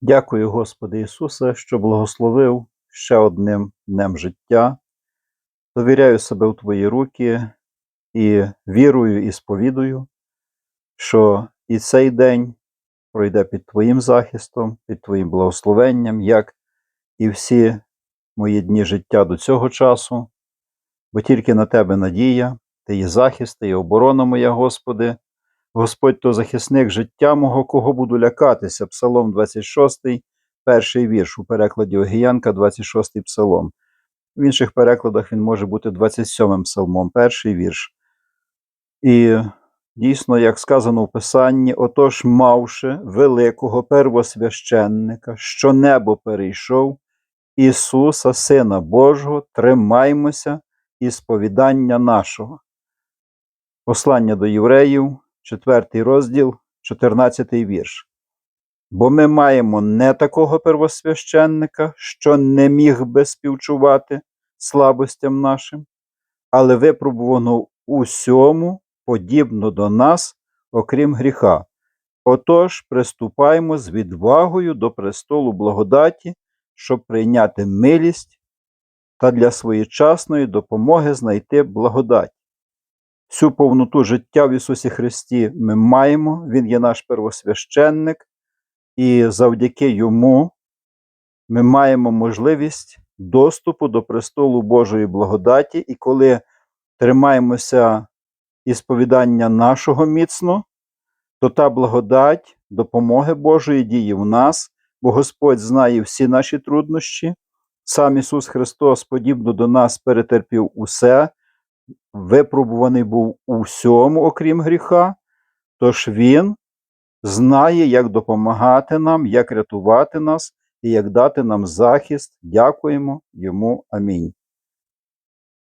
Дякую, Господи Ісусе, що благословив ще одним днем життя. Довіряю себе в Твої руки і вірую і сповідую, що і цей день пройде під Твоїм захистом, під Твоїм благословенням, як і всі мої дні життя до цього часу, бо тільки на Тебе надія, Ти є захист, Ти є оборона моя, Господи. Господь то захисник життя мого, кого буду лякатися. Псалом 26, перший вірш у перекладі Огіянка, 26 псалом. В інших перекладах він може бути 27 псалмом, перший вірш. І дійсно, як сказано в Писанні, отож, мавши великого первосвященника, що небо перейшов, Ісуса, Сина Божого, тримаймося і сповідання нашого. Послання до євреїв, 4 розділ, 14 вірш. Бо ми маємо не такого первосвященника, що не міг би співчувати слабостям нашим, але випробувано усьому подібно до нас, окрім гріха. Отож, приступаймо з відвагою до престолу благодаті, щоб прийняти милість та для своєчасної допомоги знайти благодать. Всю повноту життя в Ісусі Христі ми маємо, Він є наш первосвященник, і завдяки Йому ми маємо можливість доступу до престолу Божої благодаті, і коли тримаємося ісповідання нашого міцно, то та благодать допомоги Божої діє в нас, бо Господь знає всі наші труднощі. Сам Ісус Христос, подібно до нас, перетерпів усе, випробуваний був у всьому, окрім гріха, тож Він знає, як допомагати нам, як рятувати нас і як дати нам захист. Дякуємо йому. Амінь.